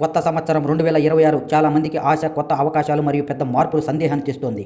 కొత్త సంవత్సరం రెండు వేల ఇరవై ఆరు చాలా మందికి ఆశ కొత్త అవకాశాలు మరియు పెద్ద మార్పులు సందేహాన్ని తెస్తోంది.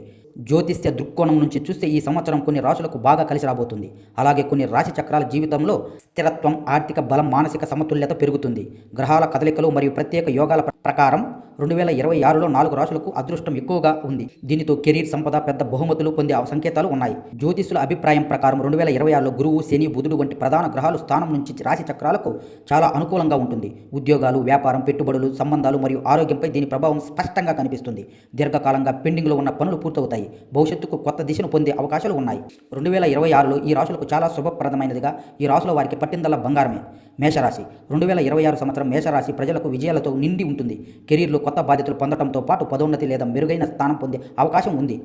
జ్యోతిష్య దృక్కోణం నుంచి చూస్తే ఈ సంవత్సరం కొన్ని రాశులకు బాగా కలిసి రాబోతుంది. అలాగే కొన్ని రాశి చక్రాల జీవితంలో స్థిరత్వం ఆర్థిక బలం మానసిక సమతుల్యత పెరుగుతుంది. గ్రహాల కదలికలు మరియు ప్రత్యేక యోగాల ప్రకారం రెండు వేల ఇరవై ఆరులో నాలుగు రాశులకు అదృష్టం ఎక్కువగా ఉంది. దీనితో కెరీర్ సంపద పెద్ద బహుమతులు పొందే సంకేతాలు ఉన్నాయి. జ్యోతిష్యుల అభిప్రాయం ప్రకారం రెండు వేల ఇరవై ఆరులో గురువు శని బుధుడు వంటి ప్రధాన గ్రహాలు స్థానం నుంచి రాశి చక్రాలకు చాలా అనుకూలంగా ఉంటుంది. ఉద్యోగాలు వ్యాపారం పెట్టుబడులు సంబంధాలు మరియు ఆరోగ్యంపై దీని ప్రభావం స్పష్టంగా కనిపిస్తుంది. దీర్ఘకాలంగా పెండింగ్లో ఉన్న పనులు పూర్తవుతాయి. భవిష్యత్తుకు కొత్త దిశను పొందే అవకాశాలు ఉన్నాయి. రెండు వేల ఇరవై ఆరులో ఈ రాశులకు చాలా శుభప్రదమైనదిగా ఈ రాశుల వారికి పట్టిందల బంగారమే. మేషరాశి. రెండు వేల ఇరవై ఆరు సంవత్సరం మేషరాశి ప్రజలకు విజయాలతో నిండి ఉంటుంది. కెరీర్లో కొత్త బాధ్యతలు పొందడంతో పాటు పదోన్నతి లేదా మెరుగైన స్థానం పొందే అవకాశం ఉంది.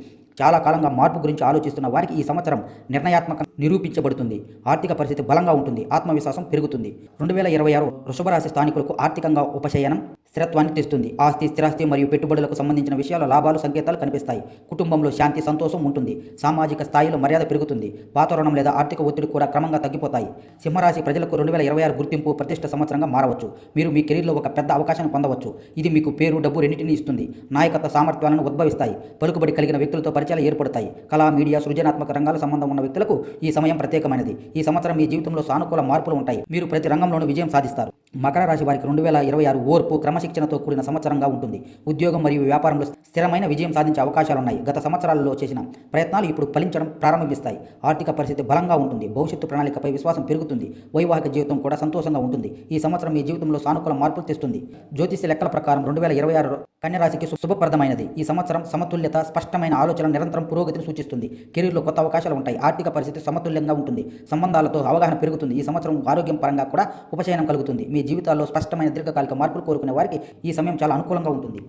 చాలా కాలంగా మార్పు గురించి ఆలోచిస్తున్న వారికి ఈ సంవత్సరం నిర్ణయాత్మక నిరూపించబడుతుంది. ఆర్థిక పరిస్థితి బలంగా ఉంటుంది. ఆత్మవిశ్వాసం పెరుగుతుంది. రెండు వేల ఇరవై ఆరు వృషభరాశి స్థానికులకు ఆర్థికంగా ఉపశయనం స్థిరత్వాన్ని తెస్తుంది. ఆస్తి స్థిరాస్తి మరియు పెట్టుబడులకు సంబంధించిన విషయాల లాభాలు సంకేతాలు కనిపిస్తాయి. కుటుంబంలో శాంతి సంతోషం ఉంటుంది. సామాజిక స్థాయిలో మర్యాద పెరుగుతుంది. వాతావరణం లేదా ఆర్థిక ఒత్తిడి కూడా క్రమంగా తగ్గిపోతాయి. సింహరాశి ప్రజలకు రెండు వేల ఇరవై ఆరు గుర్తింపు ప్రతిష్ట సంవత్సరంగా మారవచ్చు. మీరు మీ కెరీర్లో ఒక పెద్ద అవకాశాన్ని పొందవచ్చు. ఇది మీకు పేరు డబ్బు రెండింటిని ఇస్తుంది. నాయకత్వ సామర్థ్యాలను ఉద్భవిస్తాయి. పలుకుబడి కలిగిన వ్యక్తులతో పరిచయాలు ఏర్పడతాయి. కళా మీడియా సృజనాత్మక రంగాల సంబంధం ఉన్న వ్యక్తులకు ఈ ఈ సమయం ప్రత్యేకమైనది. ఈ సంవత్సరం మీ జీవితంలో సానుకూల మార్పులు ఉంటాయి. మీరు ప్రతి రంగంలోనూ విజయం సాధిస్తారు. మకర రాశి వారికి రెండు వేల ఇరవై ఆరు ఓర్పు క్రమశిక్షణతో కూడిన సంవత్సరంగా ఉంటుంది. ఉద్యోగం మరియు వ్యాపారంలో స్థిరమైన విజయం సాధించే అవకాశాలున్నాయి గత సంవత్సరాలలో చేసిన ప్రయత్నాలు ఇప్పుడు ఫలించడం ప్రారంభిస్తాయి. ఆర్థిక పరిస్థితి బలంగా ఉంటుంది. భవిష్యత్తు ప్రణాళికపై విశ్వాసం పెరుగుతుంది. వైవాహిక జీవితం కూడా సంతోషంగా ఉంటుంది. ఈ సంవత్సరం మీ జీవితంలో సానుకూల మార్పులు తెస్తుంది. జ్యోతిష్య లెక్కల ప్రకారం రెండు వేల ఇరవై ఆరు కన్యరాశికి శుభప్రదమైనది. ఈ సంవత్సరం సమతుల్యత స్పష్టమైన ఆలోచన నిరంతరం పురోగతిని సూచిస్తుంది. కెరీర్లో కొత్త అవకాశాలు ఉంటాయి. ఆర్థిక పరిస్థితి సమతుల్యంగా ఉంటుంది. సంబంధాలతో అవగాహన పెరుగుతుంది. ఈ సంవత్సరం ఆరోగ్యం పరంగా కూడా ఉపశయనం కలుగుతుంది. మీ జీవితాల్లో స్పష్టమైన దీర్ఘకాలిక మార్పులు కోరుకునే వారికి ఈ సమయం చాలా అనుకూలంగా ఉంటుంది.